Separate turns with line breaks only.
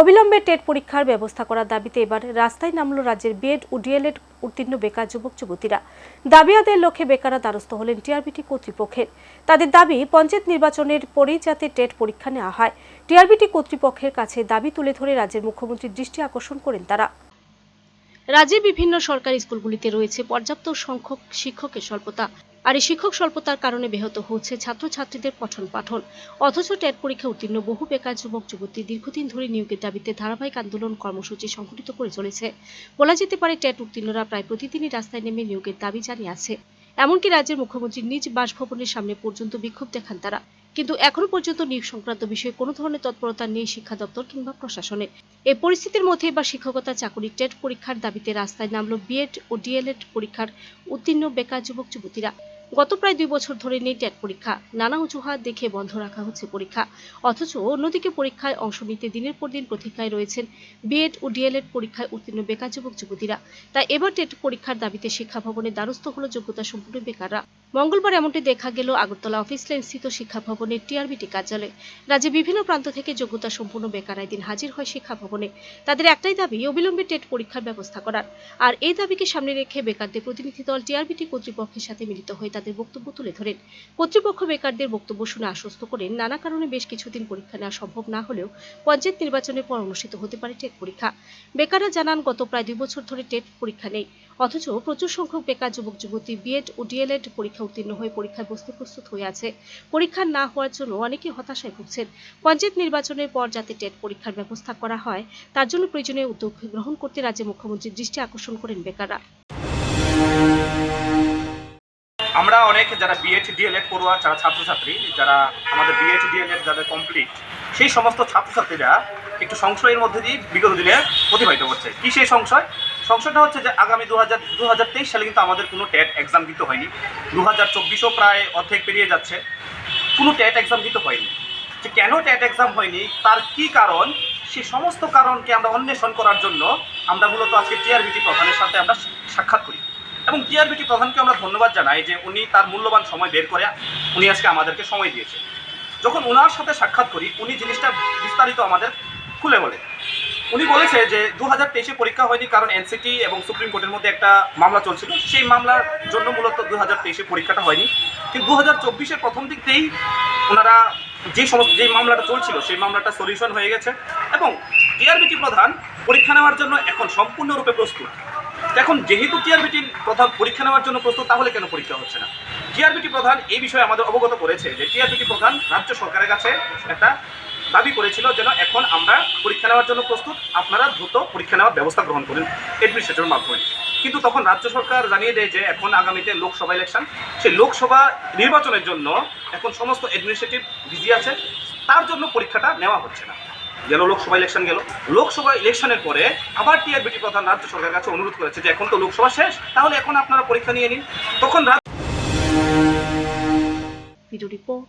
অবিলম্বে টেট পরীক্ষার ব্যবস্থা করার দাবিতে এবার রাস্তায় নামল রাজ্যের বিএড ও ডিএলএড উত্তীর্ণ বেকার যুবক যুবতীরা। দাবি আদায়ের লক্ষ্যে বেকাররা দ্বারস্থ হলেন টিআরবিটি কর্তৃপক্ষের। তাদের দাবি, পঞ্চায়েত নির্বাচনের পরেই যাতে টেট পরীক্ষা নেওয়া হয়। টিআরবিটি কর্তৃপক্ষের কাছে দাবি তুলে ধরে রাজ্যের মুখ্যমন্ত্রীর দৃষ্টি আকর্ষণ করেন তারা। রাজ্যে বিভিন্ন সরকারি স্কুলগুলিতে রয়েছে পর্যাপ্ত সংখ্যক শিক্ষকের স্বল্পতা। আর এই শিক্ষক স্বল্পতার কারণে ব্যাহত হচ্ছে ছাত্রছাত্রীদের পঠন পাঠন। অথচ টেট পরীক্ষা উত্তীর্ণ বহু বেকার যুবক, যুবতী দীর্ঘদিন ধরে নিয়োগের দাবিতে ধারাবাহিক আন্দোলন কর্মসূচি সংঘটিত করে চলেছে। বলা যেতে পারে টেট উত্তীর্ণরা প্রায় প্রতিদিনই রাস্তায় নেমে নিয়োগের দাবি জানিয়ে আছে। এমনকি রাজ্যের মুখ্যমন্ত্রী নিজ বাসভবনের সামনে পর্যন্ত বিক্ষোভ দেখান তারা। কিন্তু এখনও পর্যন্ত নিয়োগ সংক্রান্ত বিষয়ে কোনো ধরনের তৎপরতা নেই শিক্ষা দপ্তর কিংবা প্রশাসনে। এই পরিস্থিতির মধ্যে এবার শিক্ষকতা চাকরি টেট পরীক্ষার দাবিতে রাস্তায় নামলো বিএড ও ডিএলএড পরীক্ষার উত্তীর্ণ বেকার যুবক যুবতীরা গত প্রায় দুই বছর ধরে নেই টেট পরীক্ষা। নানা অজুহাত দেখে বন্ধ রাখা হচ্ছে পরীক্ষা। অথচ অন্যদিকে পরীক্ষায় অংশ নিতে দিনের পর দিন প্রতীক্ষায় রয়েছেন বিএড ও ডিএলএড পরীক্ষায় উত্তীর্ণ বেকার যুবক যুবতীরা। তাই এবার টেট পরীক্ষার দাবিতে শিক্ষা ভবনে দ্বারস্থ হলো যোগ্যতা সম্পূর্ণ বেকাররা। মঙ্গলবার এমনটি দেখা গেল আগরতলা অফিস লাইন স্থিত শিক্ষা ভবনের টিআরবিটি কার্যালয়ে। রাজ্যে বিভিন্ন প্রান্ত থেকে যোগ্যতা সম্পূর্ণ বেকার দিন হাজির হয় শিক্ষা ভবনে। তাদের একটাই দাবি, অবিলম্বে টেট পরীক্ষার ব্যবস্থা করার। আর এই দাবিকে সামনে রেখে বেকারদের প্রতিনিধি দল টিআরবিটি কর্তৃপক্ষের সাথে মিলিত হয়ে তাদের বক্তব্য তুলে ধরেন। কর্তৃপক্ষ বেকারদের বক্তব্য শুনে আশ্বস্ত করেন, নানা কারণে বেশ কিছুদিন পরীক্ষা নেওয়া সম্ভব না হলেও পঞ্চায়েত নির্বাচনের পর অনুষ্ঠিত হতে পারে টেট পরীক্ষা। বেকাররা জানান, গত প্রায় দুই বছর ধরে টেট পরীক্ষা নেই। অথচ প্রচুর সংখ্যক বেকার, যুবক, যুবতী, বিএড ও ডিএলএড পরীক্ষা উত্তীর্ণ হয়ে পরীক্ষায় বসতে প্রস্তুত হয়ে আছে। পরীক্ষা না হওয়ার জন্য অনেকে হতাশায় ভুগছেন। পঞ্চায়েত নির্বাচনের পর যাতে টেট পরীক্ষার ব্যবস্থা করা হয়, তার জন্য প্রয়োজনীয় উদ্যোগ গ্রহণ করতে রাজ্যের মুখ্যমন্ত্রীর দৃষ্টি আকর্ষণ করেন বেকাররা।
আমরা অনেক যারা বিএড ডিএলএড পড়ুয়া, যারা ছাত্রছাত্রী, যারা আমাদের বিএড ডিএলএড যাদের কমপ্লিট সেই সমস্ত ছাত্রছাত্রীরা একটু সংশয়ের মধ্যে দিয়ে বিগত দিনে অতিবাহিত করছে। কি সেই সংশয়? সংশয়টা হচ্ছে যে আগামী দু হাজার দু হাজার তেইশ সালে কিন্তু আমাদের কোনো টেট এক্সাম দিতে হয়নি। দু হাজার চব্বিশও প্রায় অর্ধেক পেরিয়ে যাচ্ছে। কোনো টেট এক্সাম দিতে হয়নি। যে কেন টেট এক্সাম হয়নি? তার কি কারণ? সেই সমস্ত কারণকে আমরা অন্বেষণ করার জন্য আমরা মূলত আজকে টিআরবিটি প্রধানের সাথে আমরা সাক্ষাৎ করি। এবং টিআরবিটি প্রধানকে আমরা ধন্যবাদ জানাই যে উনি তার মূল্যবান সময় বের করে উনি আজকে আমাদেরকে সময় দিয়েছে যখন ওনার সাথে সাক্ষাৎ করি, উনি জিনিসটা বিস্তারিত আমাদের খুলে বলে উনি বলেছে যে দু হাজার তেইশে পরীক্ষা হয়নি কারণ এনসিটি এবং সুপ্রিম কোর্টের মধ্যে একটা মামলা চলছিল। সেই মামলার জন্য মূলত দু হাজার তেইশে পরীক্ষাটা হয়নি। কিন্তু দু হাজার চব্বিশের প্রথম দিকতেই ওনারা যে সমস্ত যে মামলাটা চলছিল, সেই মামলাটা সলিউশন হয়ে গেছে। এবং টিআরবিটি প্রধান পরীক্ষা নেওয়ার জন্য এখন সম্পূর্ণরূপে প্রস্তুত। এখন যেহেতু টিআরবিটি প্রধান পরীক্ষা নেওয়ার জন্য প্রস্তুত, তাহলে কেন পরীক্ষা হচ্ছে না? টিআরবিটি প্রধান এই বিষয়ে আমাদের অবগত করেছে যে টিআরবিটি প্রধান রাজ্য সরকারের কাছে একটা দাবি করেছিল যেন এখন আমরা পরীক্ষা নেওয়ার জন্য প্রস্তুত, আপনারা দ্রুত পরীক্ষা নেওয়ার ব্যবস্থা গ্রহণ করেন অ্যাডমিনিস্ট্রেটরের মাধ্যমে। কিন্তু তখন রাজ্য সরকার জানিয়ে দেয় যে এখন আগামীতে লোকসভা ইলেকশন সেই লোকসভা নির্বাচনের জন্য এখন সমস্ত অ্যাডমিনিস্ট্রেটিভ বিজি আছে, তার জন্য পরীক্ষাটা নেওয়া হচ্ছে না। গেল, লোকসভা ইলেকশন গেল। লোকসভা ইলেকশনের পরে আবার টিআরবিটি প্রধান রাজ্য সরকারের কাছে অনুরোধ করেছে যে এখন তো লোকসভা শেষ, তাহলে এখন আপনারা পরীক্ষা নিয়ে নিন। তখন
রিপোর্ট